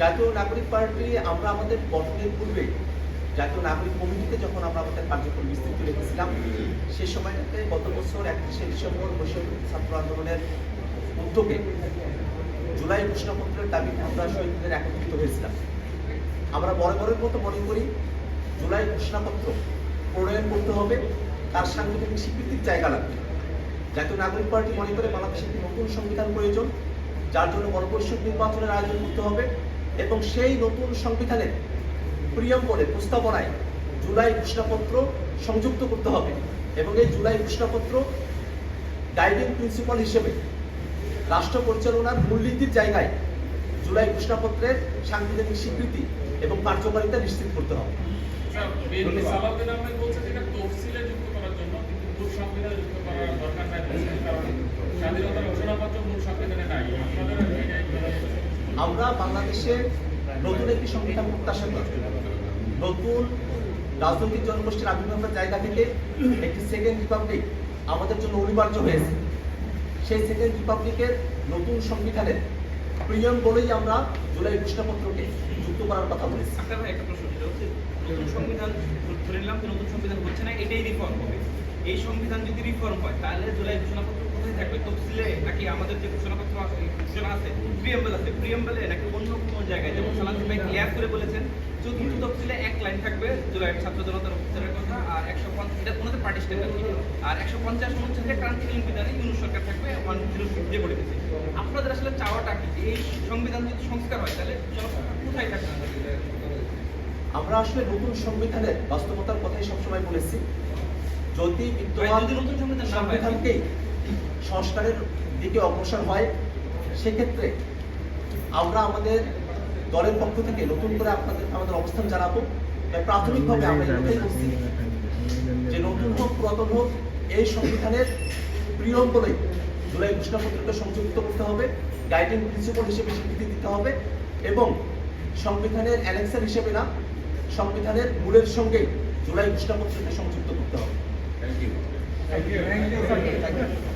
জাতীয় নাগরিক পার্টি আমরা আমাদের গঠনের পূর্বে জাতীয় নাগরিক কমিটিতে যখন আমরা আমাদের কার্যক্রম বিস্তৃত রেখেছিলাম সেই সময়টাতে গত বছর একত্রিশে ডিসেম্বর বৈষম্য ছাত্র আন্দোলনের উদ্যোগে জুলাই ঘোষণাপত্রের দাবিতে আমরা শহীদদের একত্রিত হয়েছিলাম। আমরা বরাবরের মতো মনে করি, জুলাই ঘোষণাপত্র প্রণয়ন করতে হবে, তার সাংবিধানিক স্বীকৃতির জায়গা লাগবে। জাতীয় নাগরিক পার্টি মনে করে বাংলাদেশে একটি নতুন সংবিধান প্রয়োজন, যার জন্য গণপরিষদ নির্বাচনের আয়োজন করতে হবে। এবং সেই নতুন সংবিধানের প্রিয়ম্বরে প্রস্তাবনায় জুলাই ঘোষণাপত্র সংযুক্ত করতে হবে এবং এই জুলাই ঘোষণাপত্র গাইডিং প্রিন্সিপাল হিসেবে রাষ্ট্র পরিচালনার মূলনীতির জায়গায় জুলাই ঘোষণাপত্রের সাংবিধানিক স্বীকৃতি এবং কার্যকারিতা নিশ্চিত করতে হবে। বলছে যুক্ত করার দরকার নাই বলছে। কারণ স্বাধীনতার ঘোষণাপত্র মূল সংবিধানে নাই আপনাদের এই- এই- আমরা বাংলাদেশের নতুন একটি সংবিধান প্রত্যাশা করি নতুন রাজনৈতিক জনগোষ্ঠীর আবির্ভাবের জায়গা থেকে একটি সেকেন্ড রিপাবলিক আমাদের জন্য অনিবার্য হয়েছে। সেই সেকেন্ড রিপাবলিকের নতুন সংবিধানের প্রিয়ম বলেই আমরা জুলাই ঘোষণাপত্রকে যুক্ত করার কথা বলেছি। নতুন সংবিধান ধরে নিলাম যে নতুন সংবিধান হচ্ছে না, এটাই রিফর্ম হবে। এই সংবিধান যদি রিফর্ম হয়, তাহলে জুলাই ঘোষণাপত্র থাকবে তফসিলে নাকি আমাদের যে ঘোষণাপত্র আছে ঘোষণা আছে প্রিয়াম্বেল আছে প্রিয়াম্বেলে নাকি অন্য কোনো জায়গায় যেমন সালান্তি ভাই ক্লিয়ার করে বলেছেন চতুর্থ তফসিলে এক লাইন থাকবে ছাত্র জনতার অফিসারের কথা আর একশো পঞ্চাশ এটা ওনাদের পার্টি আর একশো পঞ্চাশ অনুচ্ছেদে ক্রান্তিকালীন বিধানে ইউনুস সরকার থাকবে ওয়ান জিরো আপনাদের আসলে চাওয়াটা কি? এই সংবিধান যদি সংস্কার হয় তাহলে কোথায় থাকবে? আমরা আসলে নতুন সংবিধানের বাস্তবতার কথাই সবসময় বলেছি। যদি বিদ্যমান ভাই, হয়- সংস্কারের দিকে অগ্রসর হয় সেক্ষেত্রে আমরা আমাদের দলের পক্ষ থেকে নতুন করে আপনাদের আমাদের অবস্থান জানাব তাই প্রাথমিকভাবে আমরা বলছি যে নতুন হোক পুরাতন হোক এই সংবিধানের প্রিয়ম বলে জুলাই ঘোষণাপত্রকে সংযুক্ত করতে হবে গাইডিং প্রিন্সিপাল হিসেবে স্বীকৃতি দিতে হবে এবং সংবিধানের অ্যানেক্সার হিসেবে না সংবিধানের মূলের সঙ্গে জুলাই ঘোষণাপত্রকে সংযুক্ত করতে হবে Thank you. Thank you.